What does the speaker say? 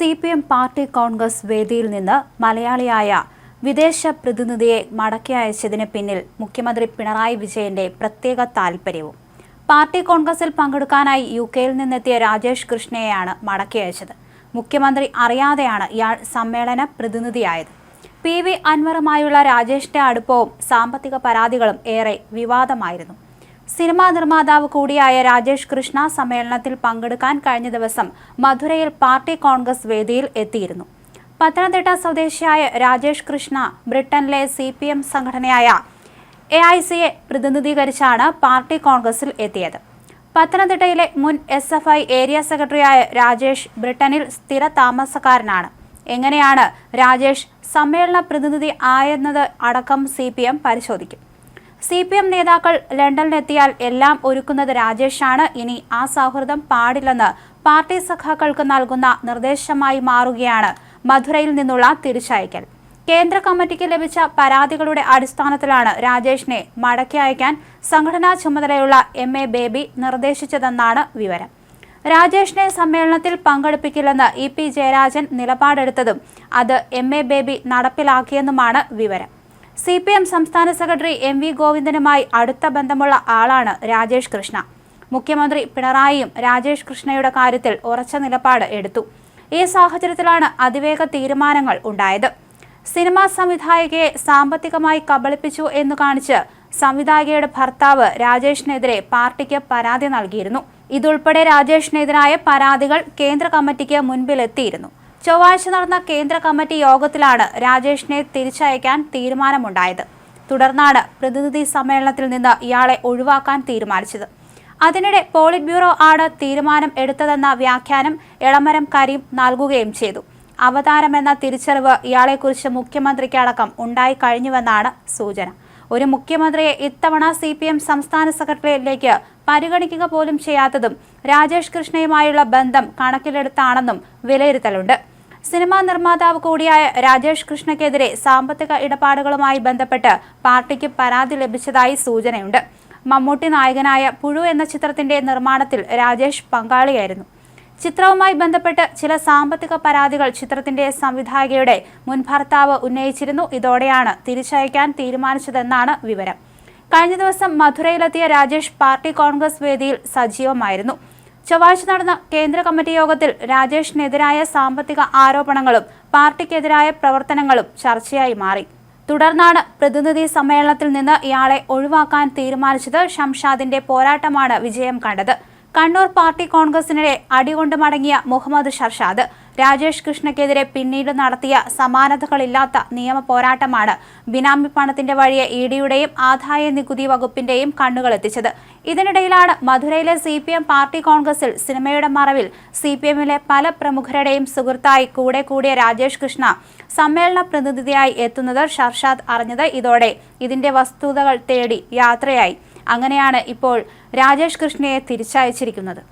C P M party Congress വേദിയിൽ നിന്ന് മലയാളിയായ വിദേശ പ്രതിനിധിയെ മടക്കി അയച്ചതിന് പിന്നിൽ മുഖ്യമന്ത്രി പിണറായി വിജയന്റെ പ്രത്യേക താൽപര്യവും. പാർട്ടി കോൺഗ്രസിൽ പങ്കെടുക്കാനായി യു കെയിൽ നിന്നെത്തിയ രാജേഷ് കൃഷ്ണയെയാണ് മടക്കി അയച്ചത്. മുഖ്യമന്ത്രി അറിയാതെയാണ് ഇയാൾ സമ്മേളന പ്രതിനിധിയായത്. പി വി അൻവറുമായുള്ള രാജേഷിന്റെ അടുപ്പവും സാമ്പത്തിക പരാതികളും ഏറെ വിവാദമായിരുന്നു. സിനിമാ നിർമ്മാതാവ് കൂടിയായ രാജേഷ് കൃഷ്ണ സമ്മേളനത്തിൽ പങ്കെടുക്കാൻ കഴിഞ്ഞ ദിവസം മധുരയിൽ പാർട്ടി കോൺഗ്രസ് വേദിയിൽ എത്തിയിരുന്നു. പത്തനംതിട്ട സ്വദേശിയായ രാജേഷ് കൃഷ്ണ ബ്രിട്ടനിലെ സി പി എം സംഘടനയായ എ ഐ സിയെ പ്രതിനിധീകരിച്ചാണ് പാർട്ടി കോൺഗ്രസിൽ എത്തിയത്. പത്തനംതിട്ടയിലെ മുൻ എസ് എഫ് ഐ ഏരിയ സെക്രട്ടറിയായ രാജേഷ് ബ്രിട്ടനിൽ സ്ഥിര താമസക്കാരനാണ്. എങ്ങനെയാണ് രാജേഷ് സമ്മേളന പ്രതിനിധി ആയെന്നത് അടക്കം സി പി എം പരിശോധിക്കും. സി പി എം നേതാക്കൾ ലണ്ടനിലെത്തിയാൽ എല്ലാം ഒരുക്കുന്നത് രാജേഷാണ്. ഇനി ആ സൗഹൃദം പാടില്ലെന്ന് പാർട്ടി സഖാക്കൾക്ക് നൽകുന്ന നിർദ്ദേശമായി മാറുകയാണ് മധുരയിൽ നിന്നുള്ള തിരിച്ചയക്കൽ. കേന്ദ്ര കമ്മിറ്റിക്ക് ലഭിച്ച പരാതികളുടെ അടിസ്ഥാനത്തിലാണ് രാജേഷിനെ മടക്കി അയക്കാൻ സംഘടനാ ചുമതലയുള്ള എം എ ബേബി നിർദ്ദേശിച്ചതെന്നാണ് വിവരം. രാജേഷിനെ സമ്മേളനത്തിൽ പങ്കെടുപ്പിക്കില്ലെന്ന് ഇ പി ജയരാജൻ നിലപാടെടുത്തതും അത് എം എ ബേബി നടപ്പിലാക്കിയെന്നുമാണ് വിവരം. സി പി എം സംസ്ഥാന സെക്രട്ടറി എം വി ഗോവിന്ദനുമായി അടുത്ത ബന്ധമുള്ള ആളാണ് രാജേഷ് കൃഷ്ണ. മുഖ്യമന്ത്രി പിണറായിയും രാജേഷ് കൃഷ്ണയുടെ കാര്യത്തിൽ ഉറച്ച നിലപാട് എടുത്തു. ഈ സാഹചര്യത്തിലാണ് അതിവേഗ തീരുമാനങ്ങൾ ഉണ്ടായത്. സിനിമാ സംവിധായകയെ സാമ്പത്തികമായി കബളിപ്പിച്ചു എന്ന് കാണിച്ച് സംവിധായകയുടെ ഭർത്താവ് രാജേഷിനെതിരെ പാർട്ടിക്ക് പരാതി നൽകിയിരുന്നു. ഇതുൾപ്പെടെ രാജേഷിനെതിരായ പരാതികൾ കേന്ദ്ര കമ്മിറ്റിക്ക് മുൻപിലെത്തിയിരുന്നു. ചൊവ്വാഴ്ച നടന്ന കേന്ദ്ര കമ്മിറ്റി യോഗത്തിലാണ് രാജേഷിനെ തിരിച്ചയക്കാൻ തീരുമാനമുണ്ടായത്. തുടർന്നാണ് പ്രതിനിധി സമ്മേളനത്തിൽ നിന്ന് ഇയാളെ ഒഴിവാക്കാൻ തീരുമാനിച്ചത്. അതിനിടെ പോളിറ്റ് ബ്യൂറോ ആണ് തീരുമാനം എടുത്തതെന്ന വ്യാഖ്യാനം എളമരം കരീം നൽകുകയും ചെയ്തു. അവതാരമെന്ന തിരിച്ചറിവ് ഇയാളെക്കുറിച്ച് മുഖ്യമന്ത്രിക്കടക്കം ഉണ്ടായി കഴിഞ്ഞുവെന്നാണ് സൂചന. ഒരു മുഖ്യമന്ത്രിയെ ഇത്തവണ സി പി എം സംസ്ഥാന സെക്രട്ടറിയിലേക്ക് പരിഗണിക്കുക പോലും ചെയ്യാത്തതും രാജേഷ് കൃഷ്ണയുമായുള്ള ബന്ധം കണക്കിലെടുത്താണെന്നും വിലയിരുത്തലുണ്ട്. സിനിമാ നിർമ്മാതാവ് കൂടിയായ രാജേഷ് കൃഷ്ണയ്ക്കെതിരെ സാമ്പത്തിക ഇടപാടുകളുമായി ബന്ധപ്പെട്ട് പാർട്ടിക്ക് പരാതി ലഭിച്ചതായി സൂചനയുണ്ട്. മമ്മൂട്ടി നായകനായ പുഴു എന്ന ചിത്രത്തിന്റെ നിർമ്മാണത്തിൽ രാജേഷ് പങ്കാളിയായിരുന്നു. ചിത്രവുമായി ബന്ധപ്പെട്ട് ചില സാമ്പത്തിക പരാതികൾ ചിത്രത്തിന്റെ സംവിധായകയുടെ മുൻ ഭർത്താവ് ഉന്നയിച്ചിരുന്നു. ഇതോടെയാണ് തിരിച്ചയക്കാൻ തീരുമാനിച്ചതെന്നാണ് വിവരം. കഴിഞ്ഞ ദിവസം മധുരയിലെത്തിയ രാജേഷ് പാർട്ടി കോൺഗ്രസ് വേദിയിൽ സജീവമായിരുന്നു. ചൊവ്വാഴ്ച നടന്ന കേന്ദ്ര കമ്മിറ്റി യോഗത്തിൽ രാജേഷിനെതിരായ സാമ്പത്തിക ആരോപണങ്ങളും പാർട്ടിക്കെതിരായ പ്രവർത്തനങ്ങളും ചർച്ചയായി മാറി. തുടർന്നാണ് പ്രതിനിധി സമ്മേളനത്തിൽ നിന്ന് ഇയാളെ ഒഴിവാക്കാൻ തീരുമാനിച്ചത് ഷംഷാദിന്റെ പോരാട്ടമാണ് വിജയം കണ്ടത്. കണ്ണൂർ പാർട്ടി കോൺഗ്രസിനിടെ അടികൊണ്ട് മടങ്ങിയ മുഹമ്മദ് ഷർഷാദ്. രാജേഷ് കൃഷ്ണക്കെതിരെ പിന്നീട് നടത്തിയ സമാനതകളില്ലാത്ത നിയമ പോരാട്ടമാണ് ബിനാമി പണത്തിന്റെ വഴിയെ ഇ ഡിയുടെയും ആദായ നികുതി വകുപ്പിന്റെയും കണ്ണുകളെത്തിച്ചത് ഇതിനിടയിലാണ് മധുരയിലെ സി പി എം പാർട്ടി കോൺഗ്രസിൽ സിനിമയുടെ മറവിൽ സി പി എമ്മിലെ പല പ്രമുഖരുടെയും സുഹൃത്തായി കൂടെ കൂടിയ രാജേഷ് കൃഷ്ണ സമ്മേളന പ്രതിനിധിയായി എത്തുന്നത് ഷർഷാദ് അറിഞ്ഞത് ഇതോടെ ഇതിന്റെ വസ്തുതകൾ തേടി യാത്രയായി. അങ്ങനെയാണ് ഇപ്പോൾ രാജേഷ് കൃഷ്ണയെ തിരിച്ചയച്ചിരിക്കുന്നത്.